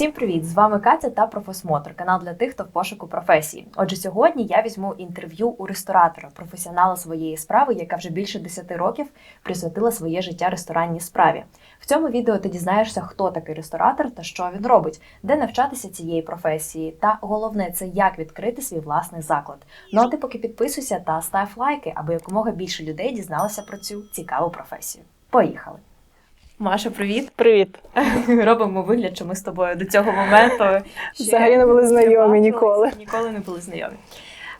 Всім привіт! З вами Катя та Профосмотр, канал для тих, хто в пошуку професії. Отже, сьогодні я візьму інтерв'ю у ресторатора, професіонала своєї справи, яка вже більше 10 років присвятила своє життя ресторанній справі. В цьому відео ти дізнаєшся, хто такий ресторатор та що він робить, де навчатися цієї професії, та головне це як відкрити свій власний заклад. Ну а ти поки підписуйся та став лайки, аби якомога більше людей дізналося про цю цікаву професію. Поїхали! Маша, привіт! Привіт. Робимо вигляд, що ми з тобою до цього моменту ще Взагалі не були знайомі ніколи. Ніколи не були знайомі.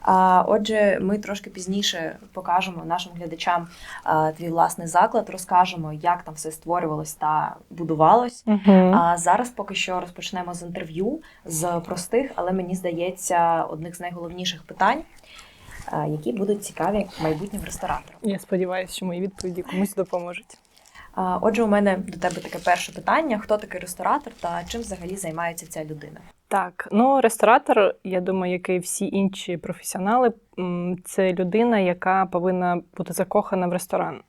А, отже, ми трошки пізніше покажемо нашим глядачам а, твій власний заклад, розкажемо, як там все створювалось та будувалось. Угу. А зараз поки що розпочнемо з інтерв'ю з простих, але мені здається, одних з найголовніших питань, а, які будуть цікаві майбутнім рестораторам. Я сподіваюся, що мої відповіді комусь допоможуть. Отже, у мене до тебе таке перше питання: хто такий ресторатор та чим взагалі займається ця людина? Так, ну ресторатор, я думаю, як і всі інші професіонали, це людина, яка повинна бути закохана в ресторан.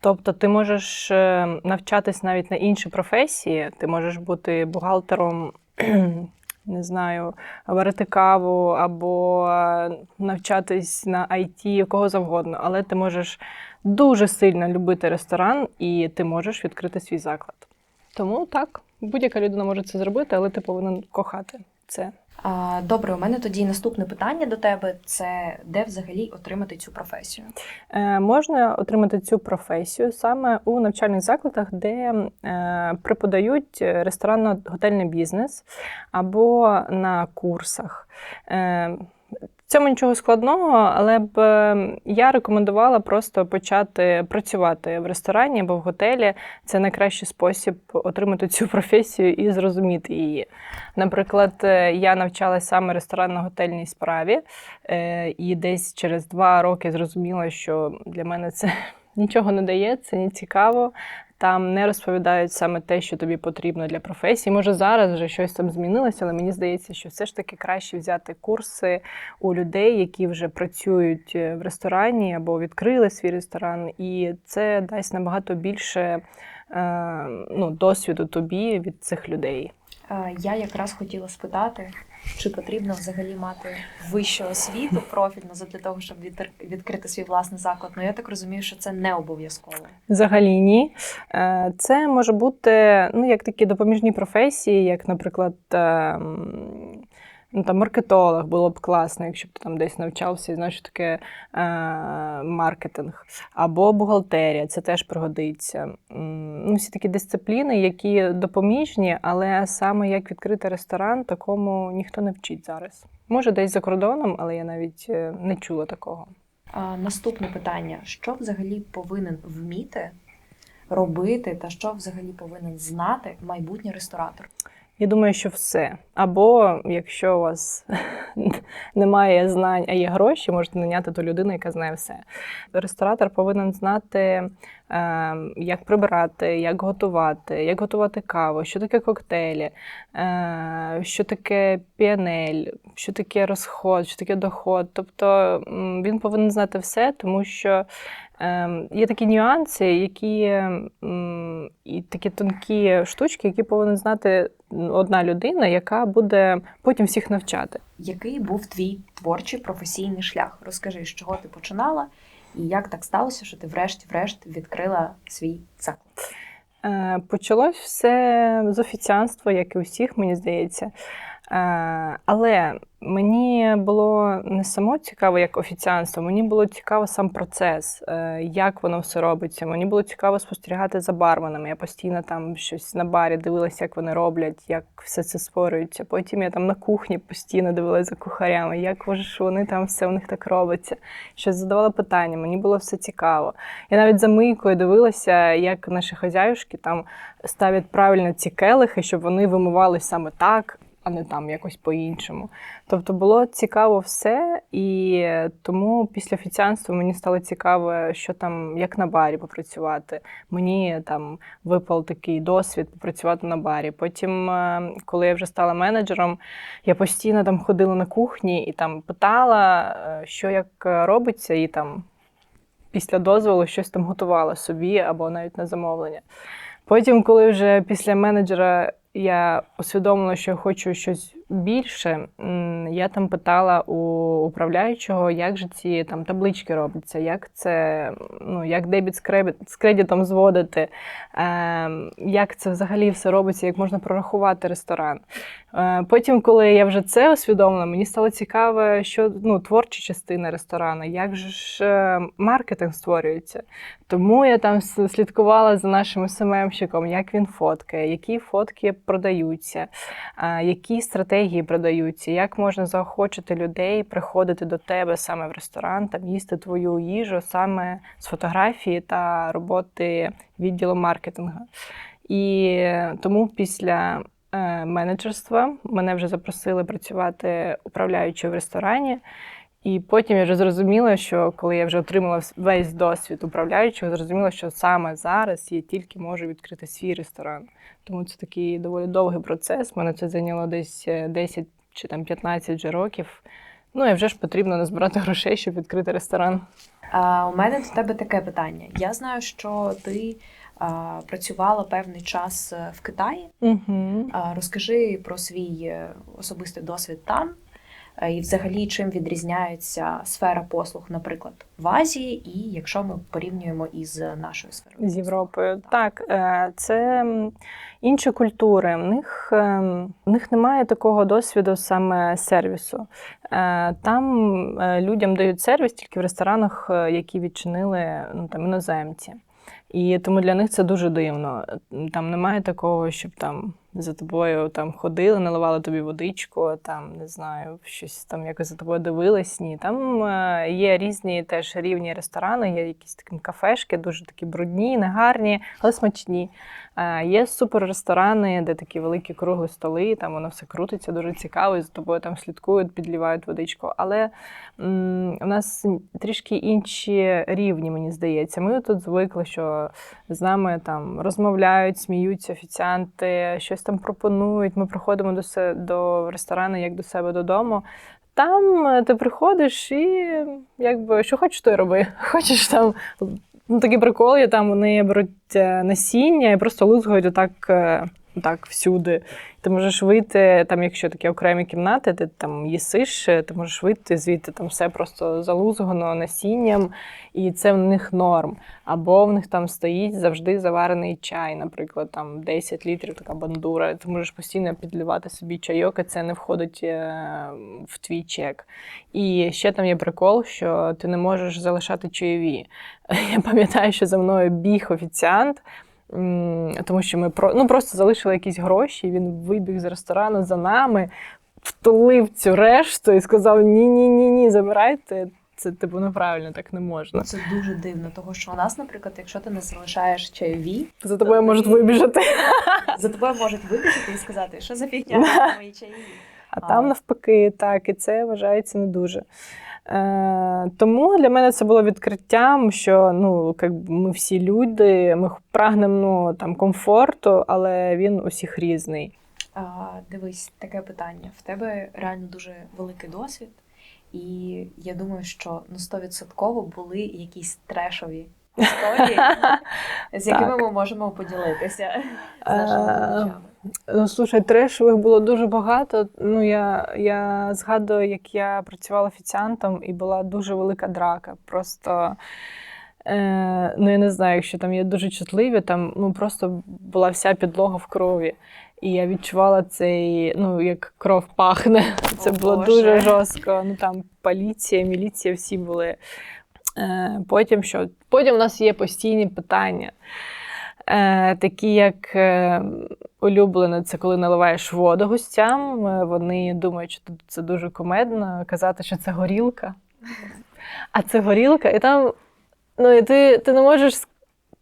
Тобто ти можеш е, навчатись навіть на інші професії, ти можеш бути бухгалтером, не знаю, варити каву або е, навчатись на IT, кого завгодно, але ти можеш дуже сильно любити ресторан і ти можеш відкрити свій заклад. Тому так, будь-яка людина може це зробити, але ти повинен кохати це. Добре, у мене тоді наступне питання до тебе: це де взагалі отримати цю професію? Е, можна отримати цю професію саме у навчальних закладах, де е, преподають ресторанно-готельний бізнес або на курсах. Цьому нічого складного, але б е, я рекомендувала просто почати працювати в ресторані або в готелі. Це найкращий спосіб отримати цю професію і зрозуміти її. Наприклад, е, я навчалася саме ресторанно-готельній справі, е, і десь через два роки зрозуміла, що для мене це нічого не дає, це не цікаво. Там не розповідають саме те, що тобі потрібно для професії. Може, зараз вже щось там змінилося, але мені здається, що все ж таки краще взяти курси у людей, які вже працюють е, в ресторані або відкрили свій ресторан, і це дасть набагато більше е, ну, досвіду тобі від цих людей. Я якраз хотіла спитати, чи потрібно взагалі мати вищу освіту профільну для того, щоб відкр- відкрити свій власний заклад. Ну я так розумію, що це не обов'язково. Взагалі ні. Е, Це може бути ну, як такі допоміжні професії, як, наприклад, ем, ну, там, маркетолог було б класно, якщо б ти там десь навчався знаєш, таке е, маркетинг. Або бухгалтерія, це теж пригодиться. Ну, всі такі дисципліни, які допоміжні, але саме як відкрити ресторан, такому ніхто не вчить зараз. Може, десь за кордоном, але я навіть е, не чула такого. А, Наступне питання: що взагалі повинен вміти робити, та що взагалі повинен знати майбутній ресторатор? Я думаю, що все. Або якщо у вас немає знань, а є гроші, можете наняти ту людину, яка знає все. Ресторатор повинен знати, як прибирати, як готувати, як готувати каву, що таке коктейлі, е, що таке піанель, що таке розход, що таке доход. Тобто він повинен знати все, тому що Ем, Є такі нюанси, які і такі тонкі штучки, які повинна знати одна людина, яка буде потім всіх навчати. Який був твій творчий професійний шлях? Розкажи, з чого ти починала, і як так сталося, що ти врешті-врешт відкрила свій заклад? Е, Почалось все з офіціанства, як і усіх, мені здається. Е, Але мені було не само цікаво, як офіціанство, мені було цікаво сам процес, е, як воно все робиться. Мені було цікаво спостерігати за барменами. Я постійно там щось на барі дивилася, як вони роблять, як все це створюється. Потім я там на кухні постійно дивилася за кухарями, як ж вони там все у них так робиться. Щось задавала питання, мені було все цікаво. Я навіть за мийкою дивилася, як наші хазяюшки там ставлять правильно ці келихи, щоб вони вимивались саме так, а не там якось по-іншому. Тобто було цікаво все, і тому після офіціанства мені стало цікаво, що там, як на барі попрацювати. Мені там випав такий досвід попрацювати на барі. Потім, е, коли я вже стала менеджером, я постійно там ходила на кухні і там питала, е, що як робиться, і там після дозволу щось там готувала собі або навіть на замовлення. Потім, коли вже після менеджера я усвідомила, що я хочу щось більше, я там питала у управляючого, як же ці там таблички робляться, як це, ну, як дебіт з кредит- з кредитом зводити, е, як це взагалі все робиться, як можна прорахувати ресторан. Е, Потім, коли я вже це усвідомила, мені стало цікаво, що ну, творча частина ресторану, як же ж е, маркетинг створюється. Тому я там слідкувала за нашим СММщиком, як він фоткає, які фотки продаються, а, які стратегії продаються, як можна заохочити людей приходити до тебе саме в ресторан, там їсти твою їжу саме з фотографії та роботи відділу маркетингу. І тому після е, менеджерства мене вже запросили працювати управляючою в ресторані. І потім я вже зрозуміла, що коли я вже отримала весь досвід управляючого, зрозуміла, що саме зараз я тільки можу відкрити свій ресторан. Тому це такий доволі довгий процес. Мене це зайняло десь е, 10 чи там 15 вже років. Ну і вже ж потрібно назбирати грошей, щоб відкрити ресторан. А, у мене до тебе таке питання. Я знаю, що ти а, працювала певний час е, в Китаї. Угу. А, розкажи про свій е, особистий досвід там. Е, І взагалі чим відрізняється сфера послуг, наприклад, в Азії, і якщо ми порівнюємо із нашою сферою з Європою. Так, е, це інші культури. В них, ем, в них немає такого досвіду саме сервісу. Е, Там е, людям дають сервіс тільки в ресторанах, е, які відчинили ну, там, іноземці. І тому для них це дуже дивно. Там немає такого, щоб там за тобою там ходили, наливали тобі водичку, там не знаю, щось там якось за тобою дивились. Ні, там е, є різні теж рівні ресторани, є якісь такі кафешки, дуже такі брудні, негарні, але смачні. Е, Є суперресторани, де такі великі круглі столи, там воно все крутиться, дуже цікаво, і за тобою там слідкують, підлівають водичку. Але м, у нас трішки інші рівні, мені здається. Ми тут звикли, що з нами там розмовляють, сміються офіціанти, щось там пропонують. Ми приходимо до, се- до ресторану як до себе додому. Там е, ти приходиш і якби що хочеш, то й роби. Хочеш там. Ну, такі приколи, там вони беруть е, насіння і просто лузгають отак, отак всюди. Ти можеш вийти, там, якщо такі окремі кімнати, ти там їсиш, ти можеш вийти звідти там все просто залузгано насінням, і це в них норм. Або в них там стоїть завжди заварений чай, наприклад, там 10 літрів така бандура. Ти можеш постійно підливати собі чайок, і це не входить е, в твій чек. І ще там є прикол, що ти не можеш залишати чайові. Я пам'ятаю, що за мною біг офіціант. Тому що ми про ну просто залишили якісь гроші. і Він вибіг з ресторану за нами, втулив цю решту і сказав: Ні, ні, ні, ні, забирайте. Це типу неправильно, так не можна. Це дуже дивно, того що у нас, наприклад, якщо ти не залишаєш чайові, За тобою можуть вибіжати. за тобою можуть вибігти і сказати, що за фігня мої чаї. А там навпаки, так, і це вважається не дуже. Е, тому для мене це було відкриттям, що ну, як ми всі люди, ми прагнемо ну, там, комфорту, але він усіх різний. А, дивись, таке питання. В тебе реально дуже великий досвід, і я думаю, що ну 100% були якісь трешові історії, з якими Так. ми можемо поділитися з нашими Е, глядачами. Ну, слушай, трешових було дуже багато. Ну, я, я згадую, як я працювала офіціантом, і була дуже велика драка. Просто, е, ну я не знаю, якщо там є дуже чутливі, там ну, просто була вся підлога в крові. І я відчувала цей, ну, як кров пахне. Це О, було Боже. дуже жорстко. Ну там поліція, міліція, всі були. Е, потім що? Потім у нас є постійні питання. Е, такі як е, улюблене, це коли наливаєш воду гостям. е, Вони думають, що це дуже комедно казати, що це горілка. А це горілка, і там ну, і ти, ти не можеш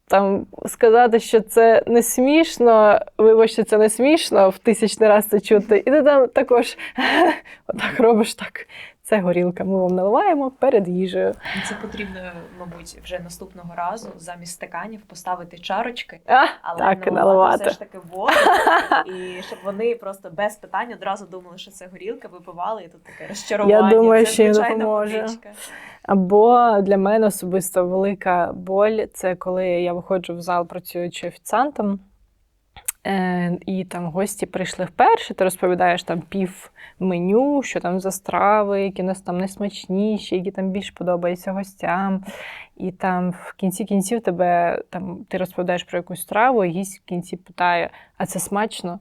там сказати, що це не смішно, вибачте, це не смішно, в тисячний раз це чути. І ти там також отак робиш так. Це горілка. Ми вам наливаємо перед їжею. Це потрібно, мабуть, вже наступного разу замість стаканів поставити чарочки, А, але так наливати наливати. все ж таки воду, і щоб вони просто без питань одразу думали, що це горілка, випивали, і тут таке розчарування. Я думаю, це що допоможе. Або для мене особисто велика боль це коли я виходжу в зал працюючи офіціантом. Е, і там гості прийшли вперше, ти розповідаєш там пів меню, що там за страви, які у нас там найсмачніші, які там більш подобаються гостям. І там в кінці кінців тебе там ти розповідаєш про якусь страву, і гість в кінці питає: а це смачно?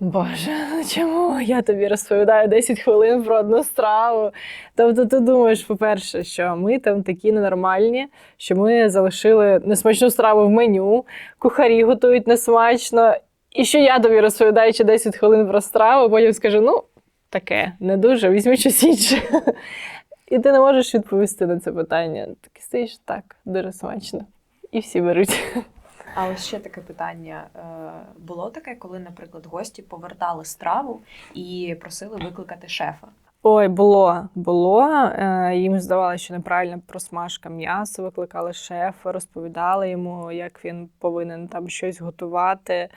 Боже, ну чому я тобі розповідаю 10 хвилин про одну страву? Тобто ти думаєш, по-перше, що ми там такі ненормальні, що ми залишили несмачну страву в меню, кухарі готують несмачно, і що я тобі розповідаю ще 10 хвилин про страву, потім скажу, ну, таке, не дуже, візьми щось інше. І ти не можеш відповісти на це питання. І стоїш так, дуже смачно. І всі беруть. А ось ще таке питання. Е, Було таке, коли, наприклад, гості повертали страву і просили викликати шефа. Ой, було, було. Е, Їм здавалося, що неправильна просмажка м'яса, викликали шефа, розповідали йому, як він повинен там щось готувати.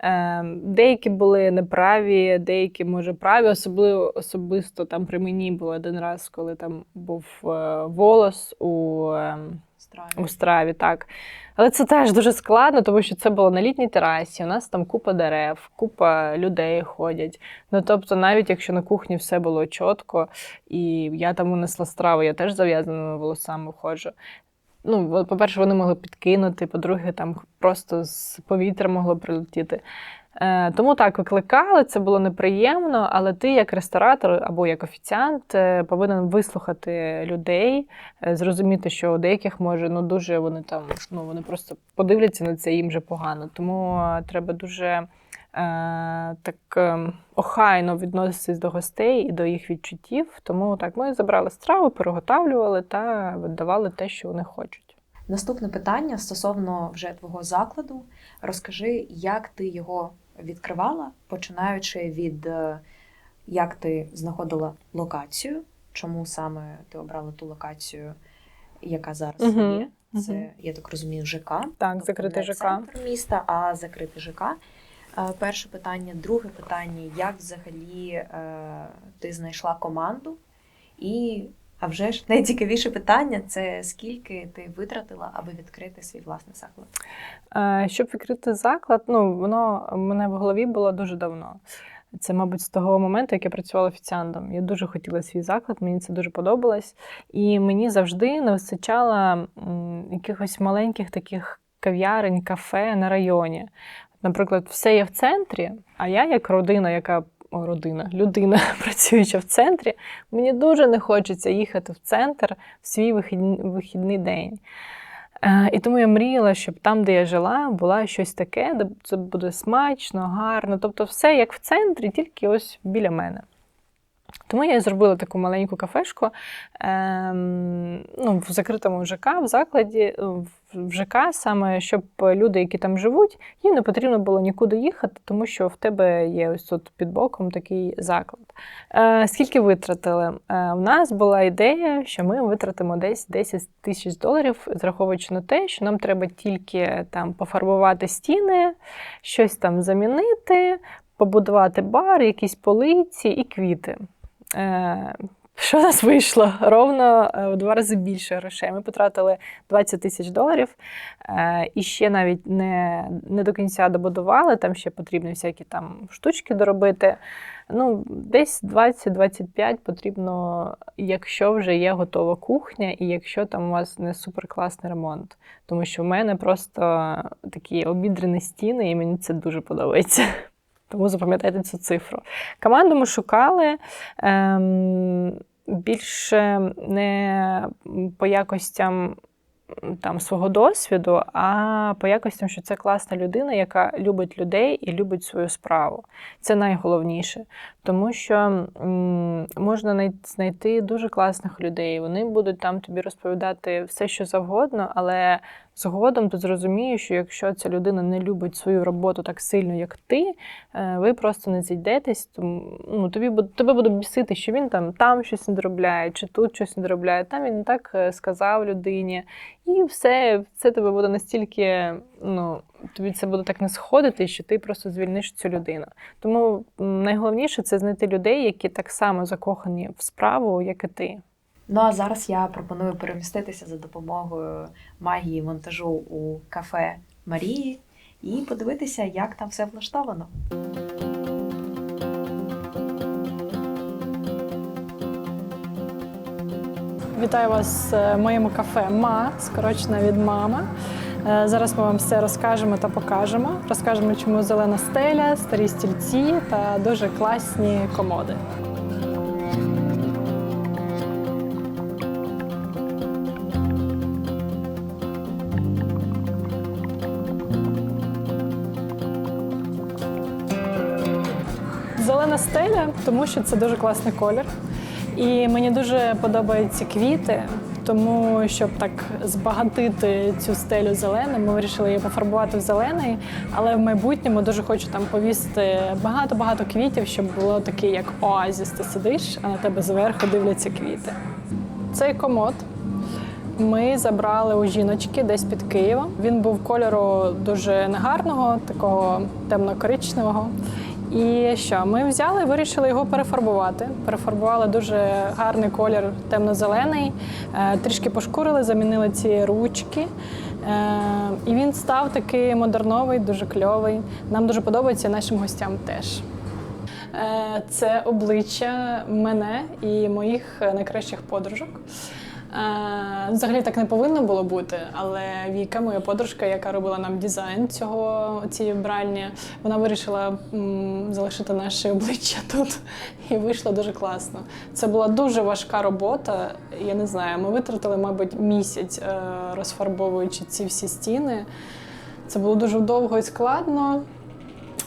Е, Деякі були неправі, деякі, може, праві. Особливо особисто там при мені було один раз, коли там був е, волос у. Страві. у страві, так. Але це теж дуже складно, тому що це було на літній терасі. У нас там купа дерев, купа людей ходять. Ну тобто, навіть якщо на кухні все було чітко, і я там унесла страву, я теж зав'язаними волосами ходжу. Ну, по-перше, вони могли підкинути, по-друге, там просто з повітря могло прилетіти. Е, тому так, викликали, це було неприємно, але ти, як ресторатор або як офіціант, е, повинен вислухати людей, е, зрозуміти, що у деяких може ну дуже вони там ну вони просто подивляться на це, їм вже погано. Тому треба дуже так охайно відноситись до гостей і до їх відчуттів. Тому так ми забрали страву, переготавлювали та віддавали те, що вони хочуть. Наступне питання стосовно вже твого закладу. Розкажи, як ти його відкривала, починаючи від е, як ти знаходила локацію, чому саме ти обрала ту локацію, яка зараз Мгм, є. Це, я так розумію, ЖК. Так, Тобто закритий не ЖК. центр міста, а закритий ЖК. Е, Перше питання. Друге питання: як взагалі е, ти знайшла команду? І, а вже ж найцікавіше питання це скільки ти витратила, аби відкрити свій власний заклад? Е, Щоб відкрити заклад, ну воно мене в голові було дуже давно. Це, мабуть, з того моменту, як я працювала офіціантом. Я дуже хотіла свій заклад, мені це дуже подобалось. І мені завжди не вистачало якихось маленьких таких кав'ярень, кафе на районі. Наприклад, все є в центрі, а я, як родина, яка родина, людина, працююча в центрі, мені дуже не хочеться їхати в центр в свій вихідний, день. Е, І тому я мріяла, щоб там, де я жила, було щось таке, де це буде смачно, гарно. Тобто, все як в центрі, тільки ось біля мене. Тому я зробила таку маленьку кафешку ем, ну, в закритому ЖК, в закладі, в ЖК, саме щоб люди, які там живуть, їм не потрібно було нікуди їхати, тому що в тебе є ось тут під боком такий заклад. Е, скільки витратили? Е, у нас була ідея, що ми витратимо десь 10 тисяч доларів, зраховуючи на те, що нам треба тільки там пофарбувати стіни, щось там замінити, побудувати бар, якісь полиці і квіти. Е, що у нас вийшло? Ровно е, в два рази більше грошей. Ми потратили 20 тисяч доларів е, і ще навіть не, не до кінця добудували. Там ще потрібно всякі там штучки доробити. Ну, десь 20-25 потрібно, якщо вже є готова кухня, і якщо там у вас не суперкласний ремонт. Тому що в мене просто такі обідрені стіни, і мені це дуже подобається. Тому запам'ятайте цю цифру. Команду ми шукали ем, більше не по якостям там, свого досвіду, а по якостям, що це класна людина, яка любить людей і любить свою справу. Це найголовніше. Тому що можна най- знайти дуже класних людей. Вони будуть там тобі розповідати все, що завгодно, але згодом ти зрозумієш, що якщо ця людина не любить свою роботу так сильно, як ти, е, ви просто не зійдетесь, тому ну, тобі тебе буде бісити, що він там, там щось не доробляє, чи тут щось не доробляє, там він так е, сказав людині. І все, це тебе буде настільки, ну, тобі це буде так не сходити, що ти просто звільниш цю людину. Тому найголовніше це знайти людей, які так само закохані в справу, як і ти. Ну а зараз я пропоную переміститися за допомогою магії монтажу у кафе Марії і подивитися, як там все влаштовано. Вітаю вас в моєму кафе Ма, скорочена від мама. Е, Зараз ми вам все розкажемо та покажемо. Розкажемо, чому зелена стеля, старі стільці та дуже класні комоди. Зелена стеля, тому що це дуже класний колір. І мені дуже подобаються квіти, тому щоб так збагатити цю стелю зеленим, ми вирішили її пофарбувати в зелений. Але в майбутньому дуже хочу там повісити багато-багато квітів, щоб було таке, як оазіс. Ти сидиш, а на тебе зверху дивляться квіти. Цей комод ми забрали у жіночки десь під Києвом. Він був кольору дуже негарного, такого темно-коричневого. І що, ми взяли вирішили його перефарбувати. Перефарбували дуже гарний колір темно-зелений, е, трішки пошкурили, замінили ці ручки. Е, І він став такий модерновий, дуже кльовий. Нам дуже подобається нашим гостям теж. Е, Це обличчя мене і моїх найкращих подружок. Е, Взагалі так не повинно було бути, але Віка, моя подружка, яка робила нам дизайн цього цієї вбральні, вона вирішила м, залишити наше обличчя тут, і вийшло дуже класно. Це була дуже важка робота. Я не знаю, ми витратили, мабуть, місяць е, розфарбовуючи ці всі стіни. Це було дуже довго і складно.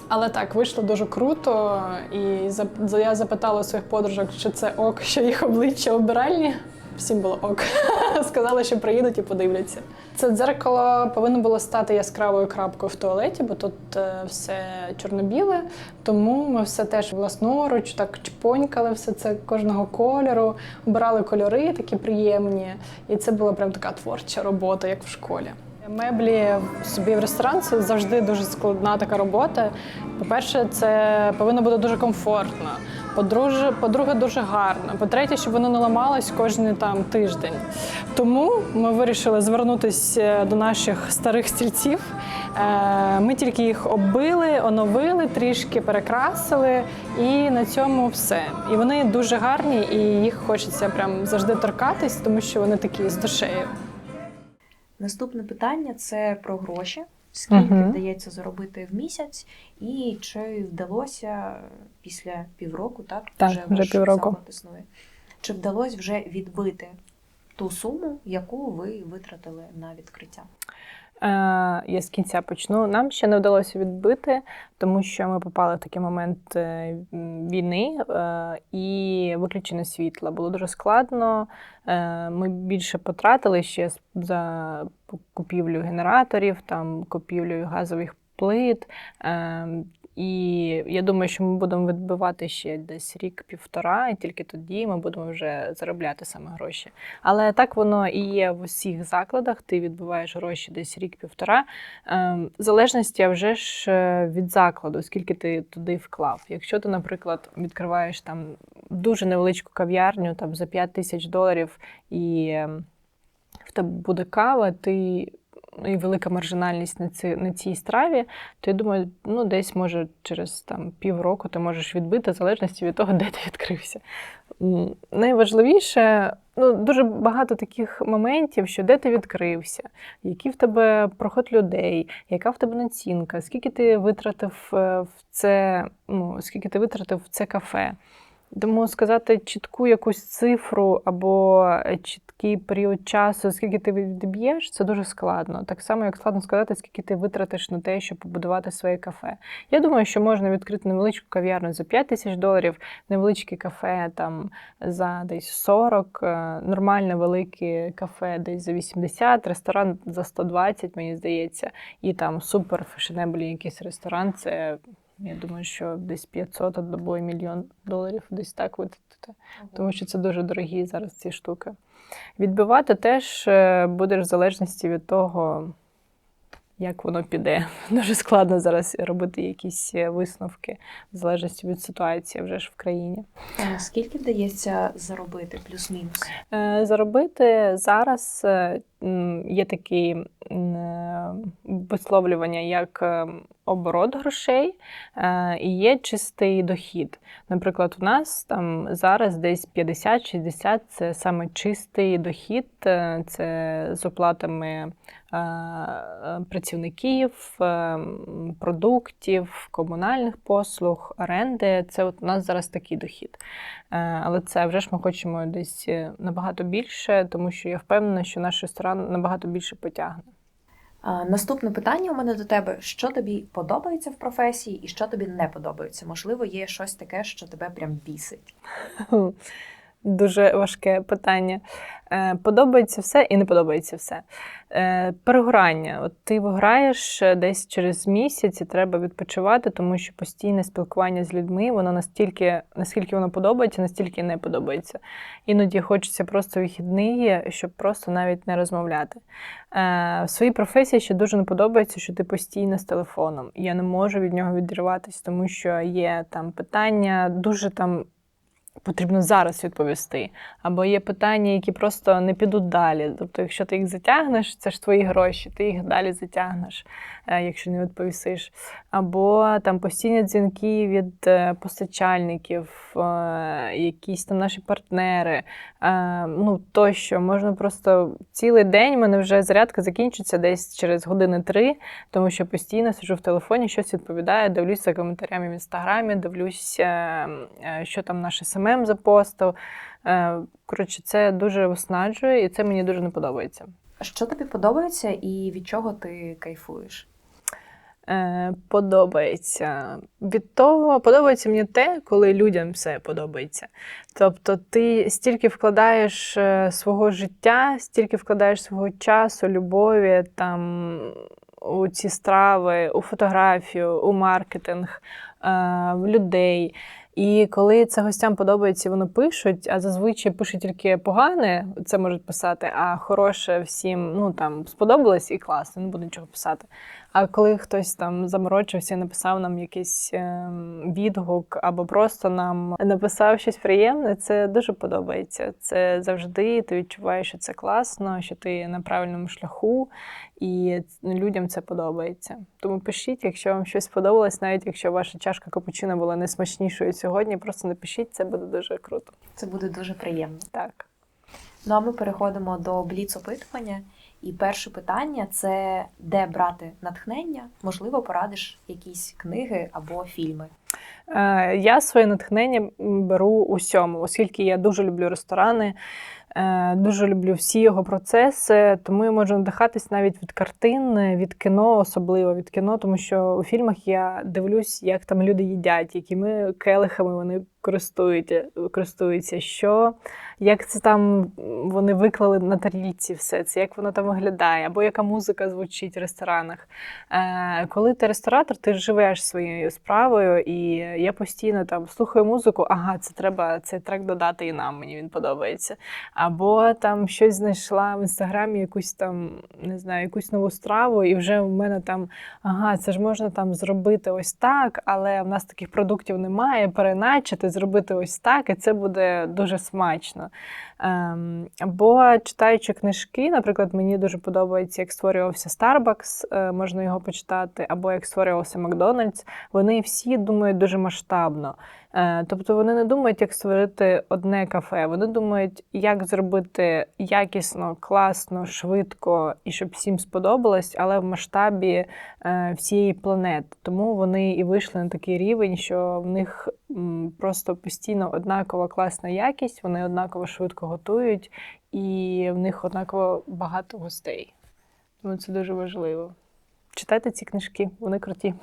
Але так, вийшло дуже круто. І я запитала своїх подружок, чи це ок, що їх обличчя обиральні. Всім було ок. Сказали, що приїдуть і подивляться. Це дзеркало повинно було стати яскравою крапкою в туалеті, бо тут е, все чорно-біле. Тому ми все теж власноруч, так чпонькали все це кожного кольору, обирали кольори такі приємні. І це була прям така творча робота, як в школі. Меблі собі в ресторан це завжди дуже складна така робота. По-перше, це повинно бути дуже комфортно. По-друге, дуже гарно. По-третє, щоб воно не ламалось кожен там тиждень. Тому ми вирішили звернутися до наших старих стільців. Е, Ми тільки їх оббили, оновили, трішки перекрасили, і на цьому все. І вони дуже гарні, і їх хочеться прям завжди торкатись, тому що вони такі з душею. Наступне питання це про гроші. Скільки Мгм. вдається заробити в місяць, і чи вдалося після півроку, так? Так, вже вже півроку. існує. Чи вдалося вже відбити ту суму, яку ви витратили на відкриття? Е, я з кінця почну. Нам ще не вдалося відбити, тому що ми попали в такий момент е, війни е, і виключення світла. Було дуже складно. Ми більше потратили ще за купівлю генераторів, там купівлю газових плит. І я думаю, що ми будемо відбивати ще десь рік-півтора, і тільки тоді ми будемо вже заробляти саме гроші. Але так воно і є в усіх закладах. Ти відбуваєш гроші десь рік-півтора. Ем, залежності вже ж е, від закладу, скільки ти туди вклав. Якщо ти, наприклад, відкриваєш там дуже невеличку кав'ярню там за 5 тисяч доларів, і ем, в тебе буде кава, ти. І велика маржинальність на ці на цій страві, то я думаю, ну десь може через там півроку ти можеш відбити в залежності від того, де ти відкрився. Найважливіше, ну дуже багато таких моментів, що де ти відкрився, який в тебе проход людей, яка в тебе націнка, скільки ти витратив е, в це, ну скільки ти витратив в це кафе. Тому сказати чітку якусь цифру або е, чіткий період часу, скільки ти відб'єш, це дуже складно. Так само, як складно сказати, скільки ти витратиш на те, щоб побудувати своє кафе. Я думаю, що можна відкрити невеличку кав'ярню за 5 тисяч доларів, невеличке кафе там за десь 40, е, нормальне велике кафе десь за 80, ресторан за 120, мені здається, і там супер фешенеблі якийсь ресторан. Це я думаю, що десь 500 або мільйон доларів десь так витратити, тому що це дуже дорогі зараз ці штуки. Відбивати теж е, будеш в залежності від того, як воно піде. Дуже складно зараз робити якісь е, висновки в залежності від ситуації вже ж в країні. А Скільки вдається заробити плюс-мінус? Е, Заробити зараз є такі е, висловлювання, як е, оборот грошей е, і є чистий дохід. Наприклад, у нас там зараз десь 50-60 це саме чистий дохід, це з оплатами працівників, продуктів, комунальних послуг, оренди. Це от у нас зараз такий дохід. Але це вже ж ми хочемо десь набагато більше, тому що я впевнена, що наш ресторан набагато більше потягне. Наступне питання у мене до тебе: що тобі подобається в професії і що тобі не подобається? Можливо, є щось таке, що тебе прям бісить. Дуже важке питання. Е, Подобається все і не подобається все. Е, Перегорання. От ти виграєш е, десь через місяць і треба відпочивати, тому що постійне спілкування з людьми, воно настільки, наскільки воно подобається, настільки не подобається. Іноді хочеться просто вихідний, щоб просто навіть не розмовляти. В своїй професії ще дуже не подобається, що ти постійно з телефоном. Я не можу від нього відриватись, тому що є там питання, дуже там потрібно зараз відповісти. Або є питання, які просто не підуть далі. Тобто, якщо ти їх затягнеш, це ж твої гроші, ти їх далі затягнеш, якщо не відповісиш. Або там постійні дзвінки від е, постачальників, е, якісь там наші партнери. е, Ну, тощо, можна просто цілий день в мене вже зарядка закінчиться десь через години три, тому що постійно сиджу в телефоні, щось відповідаю, дивлюся коментарями в інстаграмі, дивлюся, е, що там наш СММ запостив. Е, Коротше, це дуже виснажує, і це мені дуже не подобається. Що тобі подобається і від чого ти кайфуєш? Е, Подобається. Від того подобається мені те, коли людям все подобається. Тобто ти стільки вкладаєш е, свого життя, стільки вкладаєш свого часу, любові там у ці страви, у фотографію, у маркетинг, е, в людей. І коли це гостям подобається, вони пишуть, а зазвичай пишуть тільки погане, це можуть писати, а хороше всім ну там сподобалось і класно, не буду нічого писати. А коли хтось там заморочився і написав нам якийсь ем, відгук, або просто нам написав щось приємне, це дуже подобається. Це завжди ти відчуваєш, що це класно, що ти на правильному шляху, і людям це подобається. Тому пишіть, якщо вам щось сподобалось, навіть якщо ваша чашка капучино була не смачнішою сьогодні, просто напишіть, це буде дуже круто. Це буде дуже приємно. Так. Ну а ми переходимо до бліц-опитування. І перше питання це де брати натхнення? Можливо, порадиш якісь книги або фільми. Е, Я своє натхнення беру усьому, оскільки я дуже люблю ресторани, е, дуже люблю всі його процеси, тому я можу надихатись навіть від картин, від кіно, особливо від кіно, тому що у фільмах я дивлюсь, як там люди їдять, якими келихами вони користуються, що як це там вони виклали на тарілці все це, як воно там виглядає, або яка музика звучить в ресторанах. Е, коли ти ресторатор, ти живеш своєю справою, і я постійно там слухаю музику, ага, це треба цей трек додати і нам, мені він подобається. Або там щось знайшла в інстаграмі, якусь там, не знаю, якусь нову страву, і вже в мене там, ага, це ж можна там зробити ось так, але в нас таких продуктів немає, переначити, зробити ось так, і це буде дуже смачно. Ем, Бо читаючи книжки, наприклад, мені дуже подобається, як створювався Starbucks, е, можна його почитати, або як створювався Макдональдс. Вони всі думають дуже масштабно. Е, Тобто вони не думають, як створити одне кафе. Вони думають, як зробити якісно, класно, швидко і щоб всім сподобалось, але в масштабі е, всієї планети. Тому вони і вийшли на такий рівень, що в них просто постійно однакова класна якість, вони однаково швидко готують, і в них однаково багато гостей. Тому це дуже важливо. Читайте ці книжки, вони круті.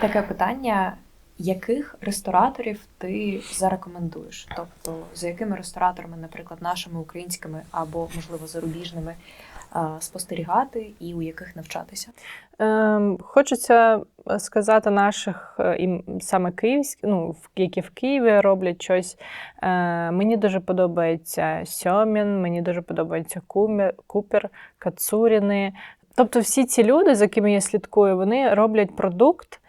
Таке питання: яких рестораторів ти зарекомендуєш? Тобто, за якими рестораторами, наприклад, нашими українськими або, можливо, зарубіжними, спостерігати і у яких навчатися? Ем, хочеться сказати наших е, і саме київських, ну, які в Києві роблять щось. Е, мені дуже подобається Сьомін, мені дуже подобається Купер, Кацуріни. Тобто, всі ці люди, за якими я слідкую, вони роблять продукт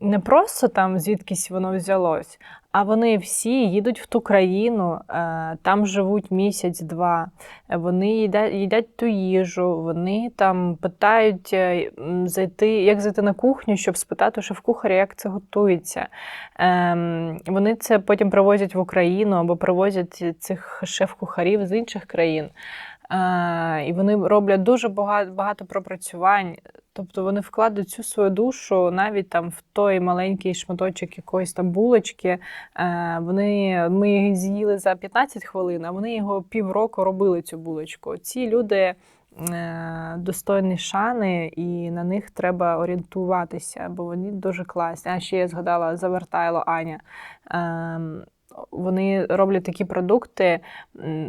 не просто там звідкись воно взялось, а вони всі їдуть в ту країну, е, там живуть місяць-два, вони їдять, їдять ту їжу, вони там питають е, зайти, як зайти на кухню, щоб спитати шеф-кухаря, як це готується. Ем, вони це потім привозять в Україну або привозять цих шеф-кухарів з інших країн. Е, і вони роблять дуже багато, багато пропрацювань. Тобто вони вкладають всю свою душу навіть там в той маленький шматочок якоїсь там булочки. Е, вони, ми їх з'їли за 15 хвилин, а вони його півроку робили цю булочку. Ці люди е, достойні шани, і на них треба орієнтуватися, бо вони дуже класні. А ще я згадала завертайло Аня. Вони роблять такі продукти,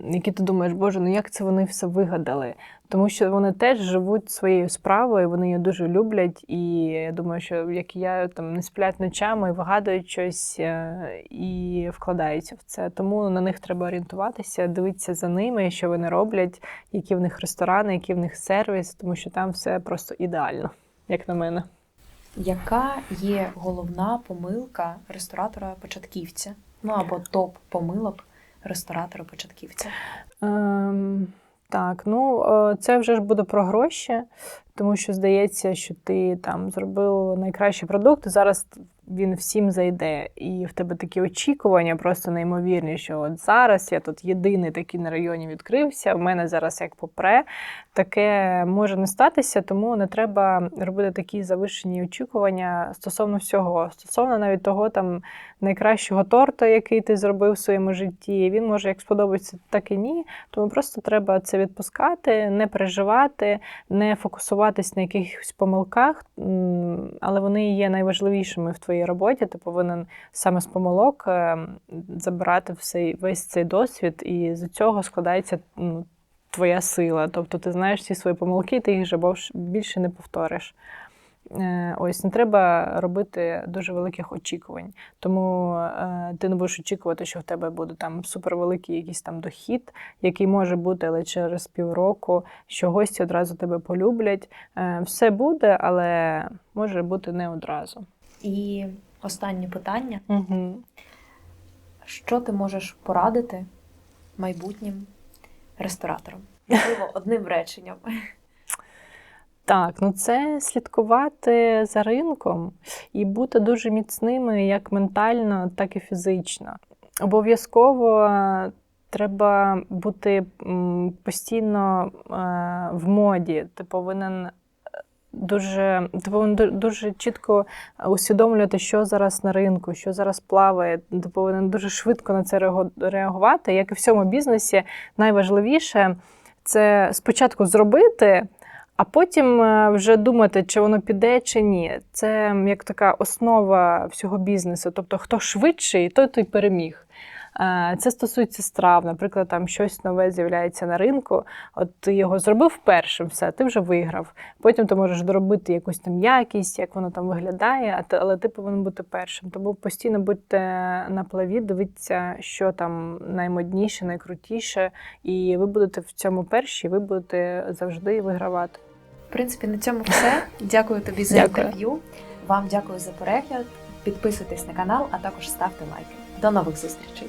які ти думаєш, боже, ну як це вони все вигадали? Тому що вони теж живуть своєю справою, вони її дуже люблять, і я думаю, що як я там не сплять ночами, вигадують щось е, і вкладаються в це. Тому на них треба орієнтуватися, дивитися за ними, що вони роблять, які в них ресторани, який в них сервіс, тому що там все просто ідеально, як на мене. Яка є головна помилка ресторатора-початківця? Ну або топ помилок ресторатора-початківця? Ем, так, ну е, це вже ж буде про гроші, тому що здається, що ти там зробив найкращий продукт, і зараз він всім зайде. І в тебе такі очікування просто неймовірні, що от зараз я тут єдиний такий на районі відкрився. В мене зараз як попре. Таке може не статися, тому не треба робити такі завищені очікування стосовно всього, стосовно навіть того там найкращого торта, який ти зробив в своєму житті. Він може як сподобається, так і ні. Тому просто треба це відпускати, не переживати, не фокусуватись на якихось помилках, але вони є найважливішими в твоїй роботі. Ти повинен саме з помилок е, забирати все, весь цей досвід, і з цього складається ну, твоя сила. Тобто ти знаєш всі свої помилки, ти їх вже більше не повториш. Е, Ось не треба робити дуже великих очікувань. Тому е, ти не будеш очікувати, що в тебе буде там супервеликий якийсь там дохід, який може бути, але через півроку, що гості одразу тебе полюблять. Е, все буде, але може бути не одразу. І останнє питання: Угу. що ти можеш порадити майбутнім рестораторам? Можливо, одним реченням. Так, ну це слідкувати за ринком і бути дуже міцними як ментально, так і фізично. Обов'язково е, треба бути постійно е, в моді. Ти повинен е, дуже, ти повинен дуже чітко усвідомлювати, що зараз на ринку, що зараз плаває. Ти повинен дуже швидко на це реагувати. Як і в всьому бізнесі, найважливіше це спочатку зробити. А потім е, вже думати, чи воно піде, чи ні. Це як така основа всього бізнесу. Тобто, хто швидший, той той переміг. Е, Це стосується страв. Наприклад, там щось нове з'являється на ринку. От ти його зробив першим, все, ти вже виграв. Потім ти можеш доробити якусь там якість, як воно там виглядає, але ти повинен бути першим. Тому постійно будьте на плаві, дивіться, що там наймодніше, найкрутіше, і ви будете в цьому перші, ви будете завжди вигравати. В принципі, на цьому все. Дякую тобі за Дякую. інтерв'ю. Вам дякую за перегляд. Підписуйтесь на канал, а також ставте лайки. До нових зустрічей!